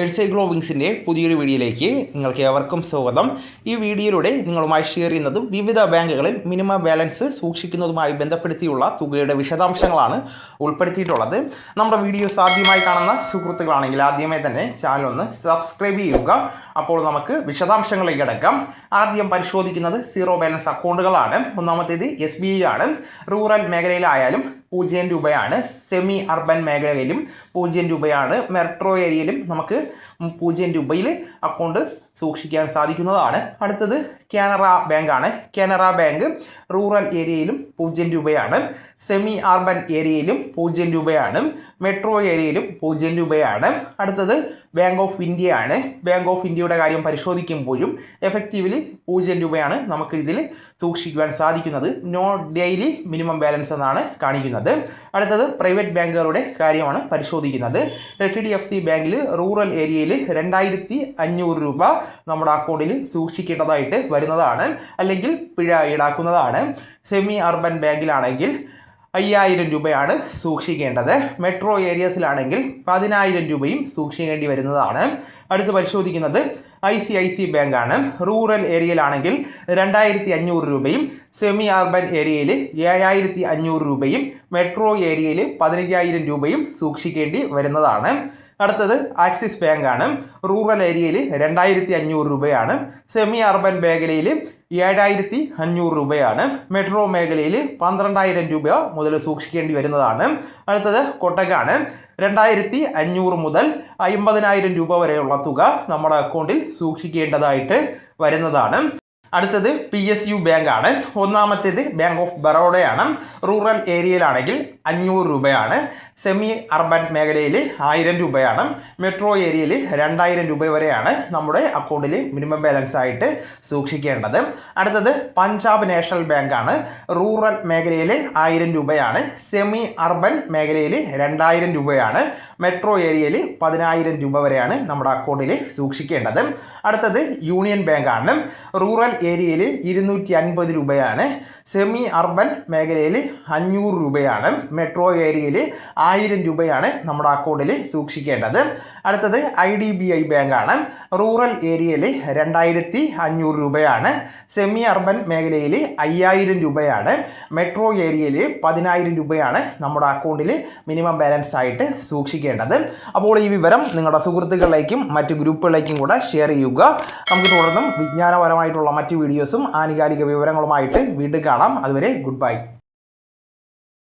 എഴ്സൈ ഗ്ലോവിങ്സിന്റെ പുതിയൊരു വീഡിയോയിലേക്ക് നിങ്ങൾക്ക് ഏവർക്കും സ്വാഗതം. ഈ വീഡിയോയിലൂടെ നിങ്ങളുമായി ഷെയർ ചെയ്യുന്നത് വിവിധ ബാങ്കുകളിൽ മിനിമം ബാലൻസ് സൂക്ഷിക്കുന്നതുമായി ബന്ധപ്പെടുത്തിയുള്ള തുകയുടെ വിശദാംശങ്ങളാണ് ഉൾപ്പെടുത്തിയിട്ടുള്ളത്. നമ്മുടെ വീഡിയോസ് ആദ്യമായി കാണുന്ന സുഹൃത്തുക്കളാണെങ്കിൽ ആദ്യമേ തന്നെ ചാനൽ ഒന്ന് സബ്സ്ക്രൈബ് ചെയ്യുക. അപ്പോൾ നമുക്ക് വിശദാംശങ്ങളിലേക്ക് കിടക്കാം. ആദ്യം പരിശോധിക്കുന്നത് സീറോ ബാലൻസ് അക്കൗണ്ടുകളാണ് ഒന്നാമത്തേത് എസ് ബി ഐ ആണ്. റൂറൽ മേഖലയിലായാലും പൂജ്യം രൂപയാണ്. സെമി അർബൻ മേഖലയിലും പൂജ്യം രൂപയാണ്. മെട്രോ ഏരിയയിലും നമുക്ക് പൂജ്യം രൂപയിൽ അക്കൗണ്ട് സൂക്ഷിക്കാൻ സാധിക്കുന്നതാണ്. അടുത്തത് കാനറ ബാങ്കാണ്. കാനറ ബാങ്ക് റൂറൽ ഏരിയയിലും പൂജ്യം രൂപയാണ്. സെമി അർബൻ ഏരിയയിലും പൂജ്യം രൂപയാണ്. മെട്രോ ഏരിയയിലും പൂജ്യം രൂപയാണ്. അടുത്തത് ബാങ്ക് ഓഫ് ഇന്ത്യയാണ്. ബാങ്ക് ഓഫ് ഇന്ത്യയുടെ കാര്യം പരിശോധിക്കുമ്പോഴും എഫക്റ്റീവ്ലി പൂജ്യം രൂപയാണ് നമുക്ക് ഇതിൽ സൂക്ഷിക്കുവാൻ സാധിക്കുന്നത്. നോ ഡെയിലി മിനിമം ബാലൻസ് എന്നാണ് കാണിക്കുന്നത്. അടുത്തത് പ്രൈവറ്റ് ബാങ്കുകളുടെ കാര്യമാണ് പരിശോധിക്കുന്നത്. എച്ച് ഡി എഫ് സി ബാങ്കിൽ റൂറൽ ഏരിയയിൽ രണ്ടായിരത്തി അഞ്ഞൂറ് രൂപ നമ്മുടെ അക്കൗണ്ടിൽ സൂക്ഷിക്കേണ്ടതായിട്ട് വരുന്നതാണ് അല്ലെങ്കിൽ പിഴ ഈടാക്കുന്നതാണ്. സെമി അർബൻ ബാങ്കിലാണെങ്കിൽ അയ്യായിരം രൂപയാണ് സൂക്ഷിക്കേണ്ടത്. മെട്രോ ഏരിയസിലാണെങ്കിൽ പതിനായിരം രൂപയും സൂക്ഷിക്കേണ്ടി വരുന്നതാണ്. അടുത്ത് പരിശോധിക്കുന്നത് ഐ സി ഐ സി ബാങ്കാണ്. റൂറൽ ഏരിയയിലാണെങ്കിൽ രണ്ടായിരത്തി അഞ്ഞൂറ് രൂപയും സെമി അർബൻ ഏരിയയിൽ ഏഴായിരത്തി അഞ്ഞൂറ് രൂപയും മെട്രോ ഏരിയയിൽ പതിനയ്യായിരം രൂപയും സൂക്ഷിക്കേണ്ടി വരുന്നതാണ്. അടുത്തത് ആക്സിസ് ബാങ്കാണ്. റൂറൽ ഏരിയയിൽ രണ്ടായിരത്തി അഞ്ഞൂറ് രൂപയാണ്. സെമി അർബൻ മേഖലയിൽ ഏഴായിരത്തി അഞ്ഞൂറ് രൂപയാണ്. മെട്രോ മേഖലയിൽ പന്ത്രണ്ടായിരം രൂപ മുതൽ സൂക്ഷിക്കേണ്ടി വരുന്നതാണ്. അടുത്തത് കൊട്ടകാണ്. രണ്ടായിരത്തി അഞ്ഞൂറ് മുതൽ അമ്പതിനായിരം രൂപ വരെയുള്ള തുക നമ്മുടെ അക്കൗണ്ടിൽ സൂക്ഷിക്കേണ്ടതായിട്ട് വരുന്നതാണ്. അടുത്തത് പി എസ് യു ബാങ്ക് ആണ്. ഒന്നാമത്തേത് ബാങ്ക് ഓഫ് ബറോഡയാണ് റൂറൽ ഏരിയയിലാണെങ്കിൽ അഞ്ഞൂറ് രൂപയാണ്. സെമി അർബൻ മേഖലയിൽ ആയിരം രൂപയാണ്. മെട്രോ ഏരിയയിൽ രണ്ടായിരം രൂപ വരെയാണ് നമ്മുടെ അക്കൗണ്ടിൽ മിനിമം ബാലൻസ് ആയിട്ട് സൂക്ഷിക്കേണ്ടത്. അടുത്തത് പഞ്ചാബ് നാഷണൽ ബാങ്ക് ആണ്. റൂറൽ മേഖലയിൽ ആയിരം രൂപയാണ്. സെമി അർബൻ മേഖലയിൽ രണ്ടായിരം രൂപയാണ്. മെട്രോ ഏരിയയിൽ പതിനായിരം രൂപ വരെയാണ് നമ്മുടെ അക്കൗണ്ടിൽ സൂക്ഷിക്കേണ്ടത്. അടുത്തത് യൂണിയൻ ബാങ്ക് ആണ്. റൂറൽ ഏരിയയിൽ ഇരുന്നൂറ്റി അൻപത് രൂപയാണ് സെമി അർബൻ മേഖലയിൽ അഞ്ഞൂറ് രൂപയാണ്. മെട്രോ ഏരിയയിൽ ആയിരം രൂപയാണ് നമ്മുടെ അക്കൗണ്ടിൽ സൂക്ഷിക്കേണ്ടത്. അടുത്തത് ഐ ഡി ബി ഐ ബാങ്കാണ് റൂറൽ ഏരിയയിൽ രണ്ടായിരത്തി അഞ്ഞൂറ് രൂപയാണ്. സെമി അർബൻ മേഖലയിൽ അയ്യായിരം രൂപയാണ്. മെട്രോ ഏരിയയിൽ പതിനായിരം രൂപയാണ് നമ്മുടെ അക്കൗണ്ടിൽ മിനിമം ബാലൻസ് ആയിട്ട് സൂക്ഷിക്കേണ്ടത്. അപ്പോൾ ഈ വിവരം നിങ്ങളുടെ സുഹൃത്തുക്കളിലേക്കും മറ്റ് ഗ്രൂപ്പുകളിലേക്കും കൂടെ ഷെയർ ചെയ്യുക. നമുക്ക് തുടർന്നും വിജ്ഞാനപരമായിട്ടുള്ള മറ്റ് വീഡിയോസും ആനുകാലിക വിവരങ്ങളുമായിട്ട് വീണ്ടും காணலாம் அதுவரை குட் பை